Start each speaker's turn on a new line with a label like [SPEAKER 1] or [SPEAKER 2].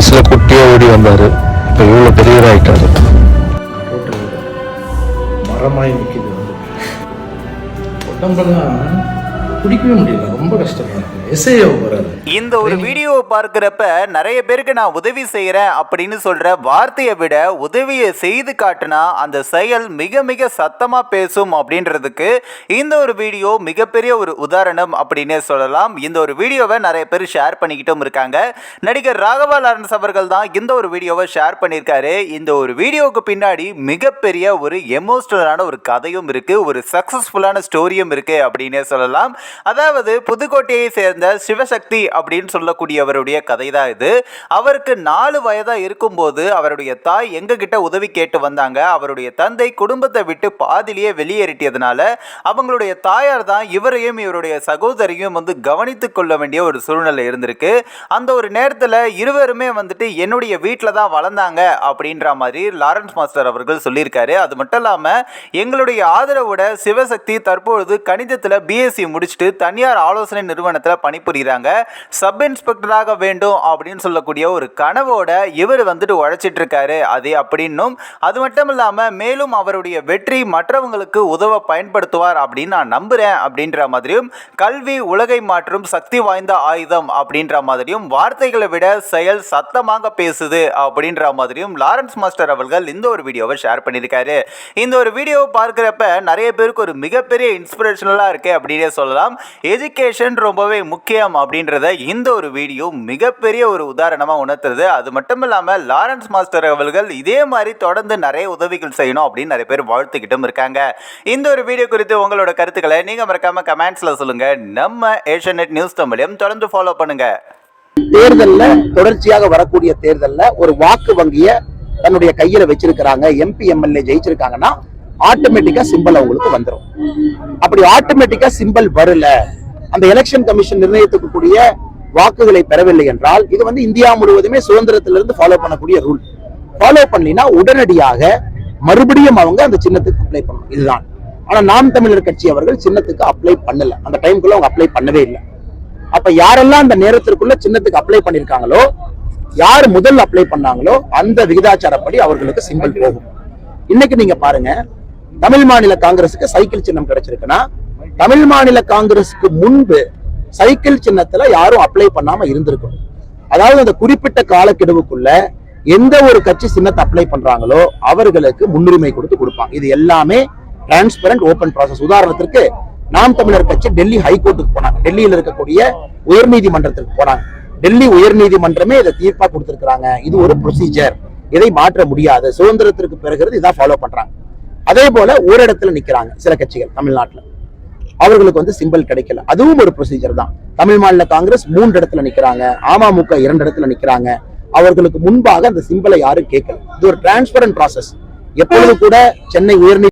[SPEAKER 1] வயசுல குட்டியா ஓடி வந்தாரு. இப்ப இவ்வளவு பெரியவராயிட்டாரு.
[SPEAKER 2] டோட்டல் மரமாய் நிற்கிது வந்து உடம்பெல்லாம் குடிக்கவே முடியல. ரொம்ப கஷ்டமா இருக்கு. எஸ்ஐயோ வராது
[SPEAKER 3] இந்த ஒரு வீடியோவை பார்க்குறப்ப நிறைய பேருக்கு நான் உதவி செய்கிறேன் அப்படின்னு சொல்கிற வார்த்தையை விட உதவியை செய்து காட்டினா அந்த செயல் மிக மிக சத்தமாக பேசும் அப்படின்றதுக்கு இந்த ஒரு வீடியோ மிகப்பெரிய ஒரு உதாரணம் அப்படின்னே சொல்லலாம். இந்த ஒரு வீடியோவை நிறைய பேர் ஷேர் பண்ணிக்கிட்டும் இருக்காங்க. நடிகர் ராகவா லாரன்ஸ் அவர்கள் தான் இந்த ஒரு வீடியோவை ஷேர் பண்ணியிருக்காரு. இந்த ஒரு வீடியோவுக்கு பின்னாடி மிகப்பெரிய ஒரு எமோஷனலான ஒரு கதையும் இருக்குது ஒரு சக்ஸஸ்ஃபுல்லான ஸ்டோரியும் இருக்குது அப்படின்னே சொல்லலாம். அதாவது புதுக்கோட்டையை சேர்ந்த சிவசக்தி அப்படின்னு சொல்லக்கூடியவருடைய கதை தான் இது. அவருக்கு நாலு வயதாக இருக்கும்போது அவருடைய தாய் எங்ககிட்ட உதவி கேட்டு வந்தாங்க. அவருடைய தந்தை குடும்பத்தை விட்டு பாதிலேயே வெளியேறிட்டதுனால அவங்களுடைய தாயார் தான் இவரையும் இவருடைய சகோதரியும் வந்து கவனித்துக் கொள்ள வேண்டிய ஒரு சூழ்நிலை இருந்திருக்கு. அந்த ஒரு நேரத்தில் இருவருமே வந்துட்டு என்னுடைய வீட்டில் தான் வளர்ந்தாங்க அப்படின்ற மாதிரி லாரன்ஸ் மாஸ்டர் அவர்கள் சொல்லியிருக்காரு. அது மட்டும் இல்லாமல் எங்களுடைய ஆதரவோட சிவசக்தி தற்பொழுது கணிதத்தில் பிஎஸ்சி முடிச்சுட்டு தனியார் ஆலோசனை நிறுவனத்தில் பணிபுரிகிறாங்க சப் இன்ஸ்பெக்டராக வேண்டும் அப்படின்னு சொல்லக்கூடிய ஒரு கனவோட இவர் வந்துட்டு உழைச்சிட்டு இருக்காரு அது அப்படின்னும் அது மட்டும் இல்லாமல் மேலும் அவருடைய வெற்றி மற்றவங்களுக்கு உதவ பயன்படுத்துவார் அப்படின்னு நான் நம்புகிறேன் அப்படின்ற மாதிரியும் கல்வி உலகை மாற்றும் சக்தி வாய்ந்த ஆயுதம் அப்படின்ற மாதிரியும் வார்த்தைகளை விட செயல் சத்தமாக பேசுது அப்படின்ற மாதிரியும் லாரன்ஸ் மாஸ்டர் அவர்கள் இந்த ஒரு வீடியோவை ஷேர் பண்ணியிருக்காரு. இந்த ஒரு வீடியோவை பார்க்குறப்ப நிறைய பேருக்கு ஒரு மிகப்பெரிய இன்ஸ்பிரேஷனலாக இருக்கு அப்படின்னே சொல்லலாம். எஜுகேஷன் ரொம்பவே முக்கியம் அப்படின்றத இந்த ஒரு வீடியோ மிகப்பெரிய ஒரு உதாரணமாக உணர்த்துறது. அது மட்டும் இல்லாமல் லாரன்ஸ் மாஸ்டர் அவர்கள் இதே மாதிரி தொடர்ந்து நிறைய உதவிகள் செய்யணும் அப்படின்னு நிறைய பேர் வாழ்த்துக்கிட்டும் இருக்காங்க. இந்த ஒரு வீடியோ குறித்து உங்களோட கருத்துக்களை நீங்கள் மறக்காம கமெண்ட்ஸில் சொல்லுங்க. நம்ம ஏஷியநெட் நியூஸ் தமிழையும் தொடர்ந்து ஃபாலோ பண்ணுங்க.
[SPEAKER 4] தேர்தலில் தொடர்ச்சியாக வரக்கூடிய தேர்தலில் ஒரு வாக்கு வங்கியை தன்னுடைய கையில வச்சிருக்கிறாங்க. எம்பி எம்எல்ஏ ஜெயிச்சிருக்காங்கன்னா ஆட்டோமேட்டிக்கா சிம்பிள் அவங்களுக்கு வந்துடும் அப்படி ஆட்டோமேட்டிக்கா சிம்பல் வரல. அந்த எலெக்ஷன் கமிஷன் நிர்ணயித்துக்கூடிய வாக்குகளை பெறவில்லை என்றால் இது வந்து இந்தியா முழுவதுமே சுதந்திரத்திலிருந்து ஃபாலோ பண்ணக்கூடிய ரூல் ஃபாலோ பண்ணலினா உடனடியாக மறுபடியும் அவங்க அந்த சின்னத்துக்கு அப்ளை பண்ணணும். இதுதான். ஆனா நாம் தமிழர் கட்சி அவர்கள் சின்னத்துக்கு அப்ளை பண்ணல. அந்த டைம்குள்ள அவங்க அப்ளை பண்ணவே இல்லை. அப்ப யாரெல்லாம் அந்த நேரத்திற்குள்ள சின்னத்துக்கு அப்ளை பண்ணிருக்காங்களோ யார் முதல் அப்ளை பண்ணாங்களோ அந்த விகிதாச்சாரப்படி அவர்களுக்கு சிம்பிள் போகும். இன்னைக்கு நீங்க பாருங்க தமிழ் மாநில காங்கிரசுக்கு சைக்கிள் சின்னம் கிடைச்சிருக்குன்னா தமிழ் மாநில காங்கிரசுக்கு முன்பு சைக்கிள் சின்னத்துல யாரும் அப்ளை பண்ணாம இருந்திருக்கணும். அதாவது அந்த குறிப்பிட்ட காலக்கெடுவுக்குள்ள எந்த ஒரு கட்சி சின்னத்தை அப்ளை பண்றாங்களோ அவர்களுக்கு முன்னுரிமை கொடுத்து கொடுப்பாங்க. இது எல்லாமே டிரான்ஸ்பரண்ட் ஓபன் ப்ராசஸ் உதாரணத்திற்கு நாம் தமிழர் கட்சி டெல்லி ஹைகோர்ட்டுக்கு போனாங்க. டெல்லியில் இருக்கக்கூடிய உயர்நீதிமன்றத்திற்கு போனாங்க. டெல்லி உயர்நீதிமன்றமே இதை தீர்ப்பா கொடுத்திருக்கிறாங்க. இது ஒரு ப்ரொசீஜர் இதை மாற்ற முடியாது. சுதந்திரத்திற்கு பிறகு இதான் ஃபாலோ பண்றாங்க. அதே போல ஒரு இடத்துல நிக்கிறாங்க சில கட்சிகள் தமிழ்நாட்டுல. அவர்களுக்கு வந்து சிம்பிள் கிடைக்கல. அதுவும் ஒரு ப்ரொசீஜர் தான். தமிழ் மாநில காங்கிரஸ் மூன்று இடத்துல நிக்கிறாங்க. அமமுக இரண்டு இடத்துல நிக்கிறாங்க. அவர்களுக்கு முன்பாக அந்த சிம்பிளை யாரும் கேட்கல. இது ஒரு டிரான்ஸ்பரண்ட் ப்ராசஸ் எப்பொழுது கூட சென்னை உயர்நீதி